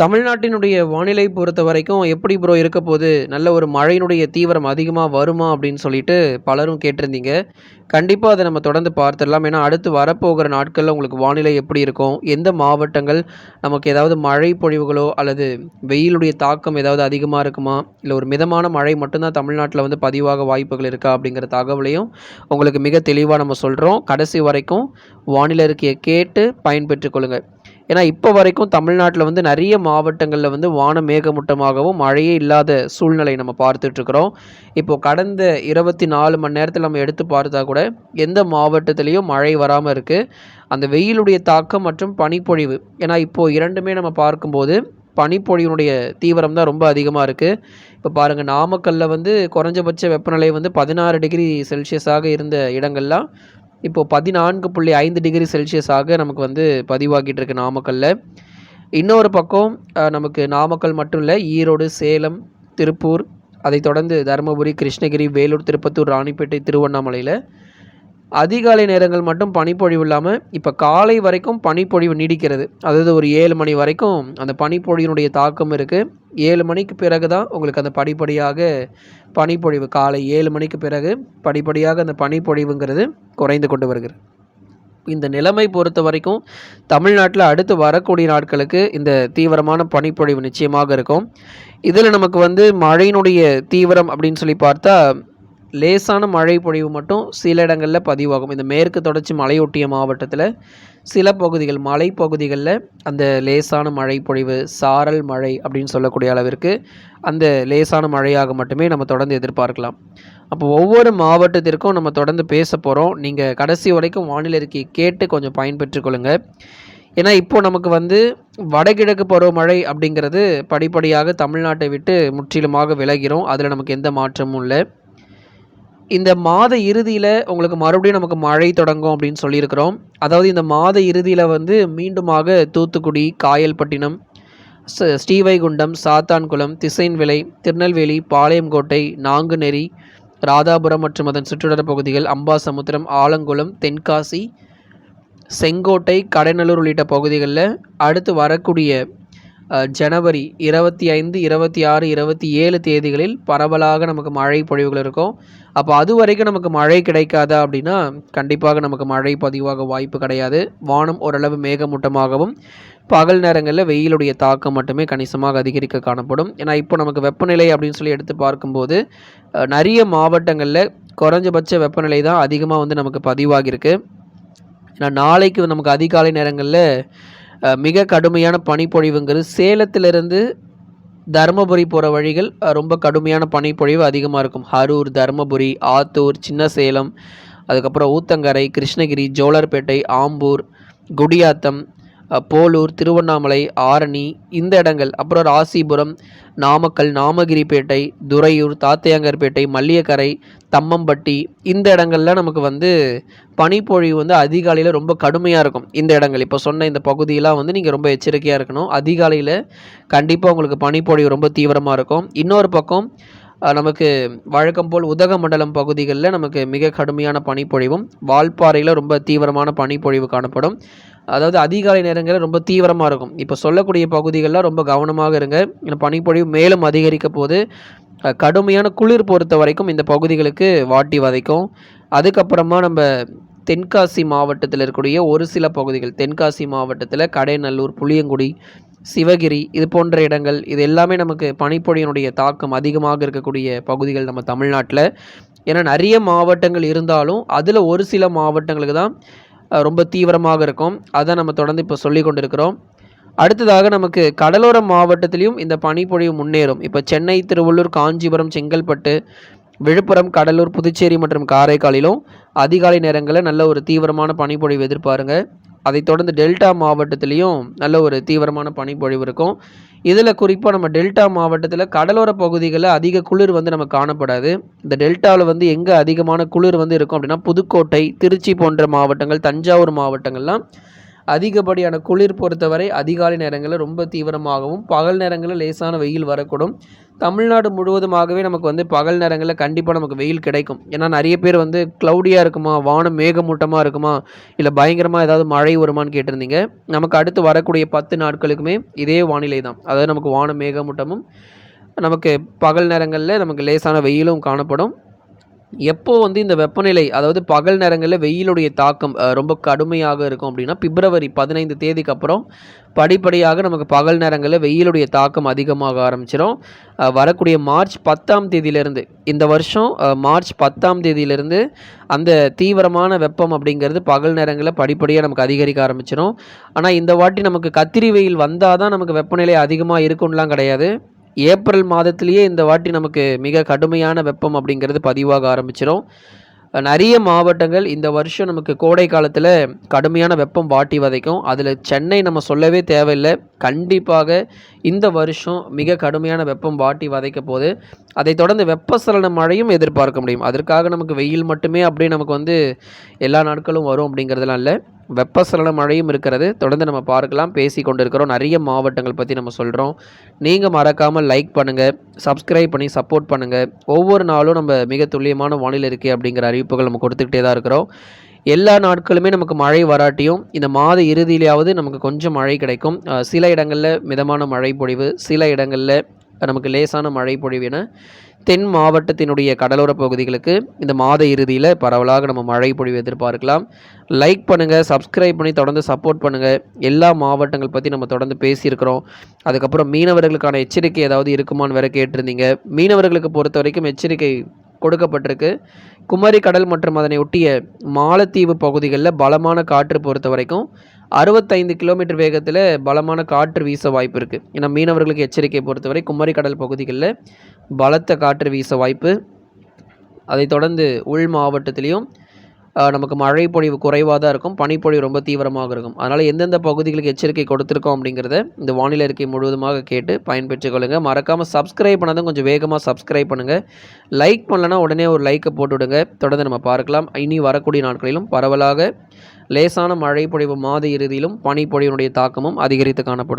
தமிழ்நாட்டினுடைய வானிலை பொறுத்த வரைக்கும் எப்படி ப்ரோ இருக்க போகுது? நல்ல ஒரு மழையினுடைய தீவிரம் அதிகமாக வருமா அப்படின்னு சொல்லிட்டு பலரும் கேட்டிருந்தீங்க. கண்டிப்பாக அதை நம்ம தொடர்ந்து பார்த்துடலாம். ஏன்னா அடுத்து வரப்போகிற நாட்களில் உங்களுக்கு வானிலை எப்படி இருக்கும்? எந்த மாவட்டங்கள் நமக்கு ஏதாவது மழை பொழிவுகளோ அல்லது வெயிலுடைய தாக்கம் ஏதாவது அதிகமாக இருக்குமா? இல்லை ஒரு மிதமான மழை மட்டும்தான் தமிழ்நாட்டில் வந்து பதிவாக வாய்ப்புகள் இருக்கா? அப்படிங்கிற தகவலையும் உங்களுக்கு மிக தெளிவாக நம்ம சொல்கிறோம் கடைசி வரைக்கும் வானிலை இருக்கையை கேட்டு பயன்பெற்றுக்கொள்ளுங்கள் ஏன்னா இப்போ வரைக்கும் தமிழ்நாட்டில் வந்து நிறைய மாவட்டங்களில் வந்து வானம் மேகமூட்டமாகவும் மழையே இல்லாத சூழ்நிலை நம்ம பார்த்துட்ருக்குறோம். இப்போது கடந்த இருபத்தி நாலு மணி நேரத்தில் நம்ம எடுத்து பார்த்தா கூட எந்த மாவட்டத்துலேயும் மழை வராமல் இருக்குது அந்த வெயிலுடைய தாக்கம் மற்றும் பனிப்பொழிவு ஏன்னா இப்போது இரண்டுமே நம்ம பார்க்கும்போது பனிப்பொழிவினுடைய தீவிரம் தான் ரொம்ப அதிகமாக இருக்குது இப்போ பாருங்கள் நாமக்கல்லில் வந்து குறைஞ்சபட்ச வெப்பநிலை வந்து பதினாறு டிகிரி செல்சியஸாக இருந்த இடங்கள்லாம் இப்போது பதினான்கு புள்ளி ஐந்து டிகிரி செல்சியஸாக நமக்கு வந்து பதிவாகிட்டு இருக்கு நாமக்கல்லில் இன்னொரு பக்கம் நமக்கு நாமக்கல் மட்டும் இல்லை ஈரோடு சேலம் திருப்பூர் அதைத் தொடர்ந்து தருமபுரி கிருஷ்ணகிரி வேலூர் திருப்பத்தூர் ராணிப்பேட்டை திருவண்ணாமலையில் அதிகாலை நேரங்கள் மட்டும் பனிப்பொழிவு இல்லாமல் இப்போ காலை வரைக்கும் பனிப்பொழிவு நீடிக்கிறது. அதாவது ஒரு ஏழு மணி வரைக்கும் அந்த பனிப்பொழிவினுடைய தாக்கம் இருக்குது ஏழு மணிக்கு பிறகு தான் உங்களுக்கு அந்த படிப்படியாக பனிப்பொழிவு காலை ஏழு மணிக்கு பிறகு படிப்படியாக அந்த பனிப்பொழிவுங்கிறது குறைந்து கொண்டு வருகிறது. இந்த நிலைமை பொறுத்த வரைக்கும் தமிழ்நாட்டில் அடுத்து வரக்கூடிய நாட்களுக்கு இந்த தீவிரமான பனிப்பொழிவு நிச்சயமாக இருக்கும். இதில் நமக்கு வந்து மழையினுடைய தீவிரம் அப்படின்னு சொல்லி பார்த்தா லேசான மழை பொழிவு மட்டும் சில இடங்களில் பதிவாகும். இந்த மேற்கு தொடர்ச்சி மலையொட்டிய மாவட்டத்தில் சில பகுதிகள் மலைப்பகுதிகளில் அந்த லேசான மழை பொழிவு சாரல் மழை அப்படின்னு சொல்லக்கூடிய அளவிற்கு அந்த லேசான மழையாக மட்டுமே நம்ம தொடர்ந்து எதிர்பார்க்கலாம். அப்போ ஒவ்வொரு மாவட்டத்திற்கும் நம்ம தொடர்ந்து பேச போகிறோம் நீங்கள் கடைசி வரைக்கும் வானிலை இருக்கி கேட்டு கொஞ்சம் பயன்பெற்றுக் கொள்ளுங்க. ஏன்னா இப்போ நமக்கு வந்து வடகிழக்கு பருவமழை அப்படிங்கிறது படிப்படியாக தமிழ்நாட்டை விட்டு முற்றிலுமாக விலகிறோம். அதில் நமக்கு எந்த மாற்றமும் இல்லை. இந்த மாத இறுதியில் உங்களுக்கு மறுபடியும் நமக்கு மழை தொடங்கும் அப்படின்னு சொல்லியிருக்கிறோம். அதாவது இந்த மாத இறுதியில் வந்து மீண்டுமாக தூத்துக்குடி காயல்பட்டினம் ஸ்ரீவைகுண்டம் சாத்தான்குளம் திசைன்விலை திருநெல்வேலி பாளையங்கோட்டை நாங்குநெறி ராதாபுரம் மற்றும் அதன் சுற்றுவட்டார பகுதிகள் அம்பாசமுத்திரம் ஆலங்குளம் தென்காசி செங்கோட்டை கடைநல்லூர் உள்ளிட்ட பகுதிகளில் அடுத்து வரக்கூடிய ஜனவரி இருபத்தி ஐந்து இருபத்தி ஆறு இருபத்தி ஏழு தேதிகளில் பரவலாக நமக்கு மழை பொழிவுகள் இருக்கும். அப்போ அது வரைக்கும் நமக்கு மழை கிடைக்காதா அப்படின்னா கண்டிப்பாக நமக்கு மழை பதிவாக வாய்ப்பு கிடையாது. வானம் ஓரளவு மேகமூட்டமாகவும் பகல் நேரங்களில் வெயிலுடைய தாக்கம் மட்டுமே கணிசமாக அதிகரிக்க காணப்படும். ஏன்னா இப்போ நமக்கு வெப்பநிலை அப்படின்னு சொல்லி எடுத்து பார்க்கும்போது நிறைய மாவட்டங்களில் குறைஞ்சபட்ச வெப்பநிலை தான் அதிகமாக வந்து நமக்கு பதிவாகியிருக்கு. ஏன்னா நாளைக்கு நமக்கு அதிகாலை நேரங்களில் மிக கடுமையான பனிப்பொழிவுங்கிறது சேலத்திலிருந்து தருமபுரி போகிற வழிகள் ரொம்ப கடுமையான பனிப்பொழிவு அதிகமாக இருக்கும். அரூர் தருமபுரி ஆத்தூர் சின்ன சேலம் அதுக்கப்புறம் ஊத்தங்கரை கிருஷ்ணகிரி ஜோலார்பேட்டை ஆம்பூர் குடியாத்தம் போலூர் திருவண்ணாமலை ஆரணி இந்த இடங்கள். அப்புறம் ராசிபுரம் நாமக்கல் நாமகிரிப்பேட்டை துறையூர் தாத்தையாங்கர்பேட்டை மல்லியக்கரை தம்மம்பட்டி இந்த இடங்கள்ல நமக்கு வந்து பனிப்பொழிவு வந்து அதிகாலையில் ரொம்ப கடுமையாக இருக்கும். இந்த இடங்கள். இப்போ சொன்ன இந்த பகுதியெல்லாம் வந்து நீங்கள் ரொம்ப எச்சரிக்கையாக இருக்கணும். அதிகாலையில் கண்டிப்பாக உங்களுக்கு பனிப்பொழிவு ரொம்ப தீவிரமாக இருக்கும். இன்னொரு பக்கம் நமக்கு வழக்கம் போல் உதகமண்டலம் பகுதிகளில் நமக்கு மிக கடுமையான பனிப்பொழிவும் வால்பாறையில் ரொம்ப தீவிரமான பனிப்பொழிவு காணப்படும். அதாவது அதிகாலை நேரங்களில் ரொம்ப தீவிரமாக இருக்கும். இப்போ சொல்லக்கூடிய பகுதிகளில் ரொம்ப கவனமாக இருங்க. ஏன்னா பனிப்பொழிவு மேலும் அதிகரிக்க போது கடுமையான குளிர் பொறுத்த வரைக்கும் இந்த பகுதிகளுக்கு வாட்டி வதைக்கும். அதுக்கப்புறமா நம்ம தென்காசி மாவட்டத்தில் இருக்கக்கூடிய ஒரு சில பகுதிகள் தென்காசி மாவட்டத்தில் கடைநல்லூர் புளியங்குடி சிவகிரி இது போன்ற இடங்கள் இது எல்லாமே நமக்கு பனிப்பொழியினுடைய தாக்கம் அதிகமாக இருக்கக்கூடிய பகுதிகள் நம்ம தமிழ்நாட்டில். ஏன்னா நிறைய மாவட்டங்கள் இருந்தாலும் அதில் ஒரு சில மாவட்டங்களுக்கு தான் ரொம்ப தீவிரமாக இருக்கும். அதை நம்ம தொடர்ந்து இப்போ சொல்லி கொண்டிருக்கிறோம். அடுத்ததாக நமக்கு கடலோர மாவட்டத்திலையும் இந்த பனிப்பொழிவு முன்னேறும். இப்போ சென்னை திருவள்ளூர் காஞ்சிபுரம் செங்கல்பட்டு விழுப்புரம் கடலூர் புதுச்சேரி மற்றும் காரைக்காலிலும் அதிகாலை நேரங்களில் நல்ல ஒரு தீவிரமான பனிப்பொழிவு எதிர்பாருங்க. அதைத் தொடர்ந்து டெல்டா மாவட்டத்திலையும் நல்ல ஒரு தீவிரமான பனிப்பொழிவு இருக்கும். இதில் குறிப்பாக நம்ம டெல்டா மாவட்டத்தில் கடலோர பகுதிகளில் அதிக குளிர் வந்து நம்ம காணப்படாது. இந்த டெல்டாவில் வந்து எங்கே அதிகமான குளிர் வந்து இருக்கும் அப்படின்னா புதுக்கோட்டை திருச்சி போன்ற மாவட்டங்கள் தஞ்சாவூர் மாவட்டங்கள்லாம் அதிகப்படியான குளிர் பொறுத்தவரை அதிகாலை நேரங்களில் ரொம்ப தீவிரமாகவும் பகல் நேரங்களில் லேசான வெயில் வரக்கூடும். தமிழ்நாடு முழுவதுமாகவே நமக்கு வந்து பகல் நேரங்களில் கண்டிப்பாக நமக்கு வெயில் கிடைக்கும். ஏன்னா நிறைய பேர் வந்து க்ளவுடியாக இருக்குமா வானம் மேகமூட்டமாக இருக்குமா இல்லை பயங்கரமாக ஏதாவது மழை வருமான்னு கேட்டிருந்தீங்க. நமக்கு அடுத்து வரக்கூடிய பத்து நாட்களுக்குமே இதே வானிலை தான். அதாவது நமக்கு வானம் மேகமூட்டமும் நமக்கு பகல் நேரங்களில் நமக்கு லேசான வெயிலும் காணப்படும். எப்போ வந்து இந்த வெப்பநிலை அதாவது பகல் நேரங்களில் வெயிலுடைய தாக்கம் ரொம்ப கடுமையாக இருக்கும் அப்படின்னா பிப்ரவரி பதினைந்து தேதிக்கு அப்புறம் படிப்படியாக நமக்கு பகல் நேரங்களில் வெயிலுடைய தாக்கம் அதிகமாக ஆரம்பிச்சிடும் வரக்கூடிய மார்ச் பத்தாம் தேதியிலிருந்து இந்த வருஷம் மார்ச் பத்தாம் தேதியிலிருந்து அந்த தீவிரமான வெப்பம் அப்படிங்கிறது பகல் நேரங்களில் படிப்படியாக நமக்கு அதிகரிக்க ஆரம்பிச்சிடும் ஆனால் இந்த வாட்டி நமக்கு கத்திரி வெயில் வந்தால் தான் நமக்கு வெப்பநிலை அதிகமாக இருக்கும்லாம் கிடையாது. ஏப்ரல் மாதத்திலேயே இந்த வாட்டி நமக்கு மிக கடுமையான வெப்பம் அப்படிங்கிறது பதிவாக ஆரம்பிச்சிடும் நிறைய மாவட்டங்கள் இந்த வருஷம் நமக்கு கோடை காலத்தில் கடுமையான வெப்பம் வாட்டி வதைக்கும். அதில் சென்னை நம்ம சொல்லவே தேவையில்லை. கண்டிப்பாக இந்த வருஷம் மிக கடுமையான வெப்பம் வாட்டி வதைக்க போகுது. அதைத் தொடர்ந்து வெப்பசலன மழையும் எதிர்பார்க்க முடியும். அதற்காக நமக்கு வெயில் மட்டுமே அப்படியே நமக்கு வந்து எல்லா நாட்களும் வரும் அப்படிங்கிறதுலாம் இல்லை. வெப்பசலன மழையும் இருக்கிறது. தொடர்ந்து நம்ம பார்க்கலாம் பேசி கொண்டிருக்கிறோம். நிறைய மாவட்டங்கள் பற்றி நம்ம சொல்கிறோம் நீங்கள் மறக்காமல் லைக் பண்ணுங்கள் சப்ஸ்கிரைப் பண்ணி சப்போர்ட் பண்ணுங்கள் ஒவ்வொரு நாளும் நம்ம மிக துல்லியமான வானிலை இருக்கே அப்படிங்கிற அறிவிப்புகள் நம்ம கொடுத்துக்கிட்டே தான் இருக்கிறோம். எல்லா நாட்களுமே நமக்கு மழை வராட்டியும் இந்த மாத இறுதியிலாவது நமக்கு கொஞ்சம் மழை கிடைக்கும். சில இடங்களில் மிதமான மழை பொழிவு சில இடங்களில் நமக்கு லேசான மழை பொழிவு என தென் மாவட்டத்தினுடைய கடலோர பகுதிகளுக்கு இந்த மாத இறுதியில் பரவலாக நம்ம மழை பொழிவு எதிர்பார்க்கலாம். லைக் பண்ணுங்கள் சப்ஸ்கிரைப் பண்ணி தொடர்ந்து சப்போர்ட் பண்ணுங்கள் எல்லா மாவட்டங்கள் பற்றி நம்ம தொடர்ந்து பேசியிருக்கிறோம். அதுக்கப்புறம் மீனவர்களுக்கான எச்சரிக்கை ஏதாவது இருக்குமான்னு வேற கேட்டிருந்தீங்க. மீனவர்களுக்கு பொறுத்த வரைக்கும் எச்சரிக்கை கொடுக்கப்பட்டிருக்கு. குமரி கடல் மற்றும் அதனை ஒட்டிய மாலத்தீவு பகுதிகளில் பலமான காற்று பொறுத்த வரைக்கும் அறுபத்தைந்து கிலோமீட்டர் வேகத்தில் பலமான காற்று வீச வாய்ப்பு இருக்குது ஏன்னா மீனவர்களுக்கு எச்சரிக்கை பொறுத்தவரை குமரி கடல் பகுதிகளில் பலத்த காற்று வீச வாய்ப்பு. அதைத் தொடர்ந்து உள் மாவட்டத்திலையும் நமக்கு மழை பொழிவு குறைவாக தான் இருக்கும். பனிப்பொழிவு ரொம்ப தீவிரமாக இருக்கும். அதனால் எந்தெந்த பகுதிகளுக்கு எச்சரிக்கை கொடுத்துருக்கோம் அப்படிங்கிறத இந்த வானிலை அறிக்கை முழுவதுமாக கேட்டு பயன்பெற்றுக் கொள்ளுங்கள் மறக்காமல் சப்ஸ்கிரைப் பண்ணாதான் கொஞ்சம் வேகமாக சப்ஸ்கிரைப் பண்ணுங்கள் லைக் பண்ணலன்னா உடனே ஒரு லைக்கை போட்டு விடுங்க தொடர்ந்து நம்ம பார்க்கலாம். இனி வரக்கூடிய நாட்களிலும் பரவலாக லேசான மழை பொழிவு மாத இறுதியிலும் பனிப்பொழிவினுடைய தாக்கமும் அதிகரித்து காணப்படும்.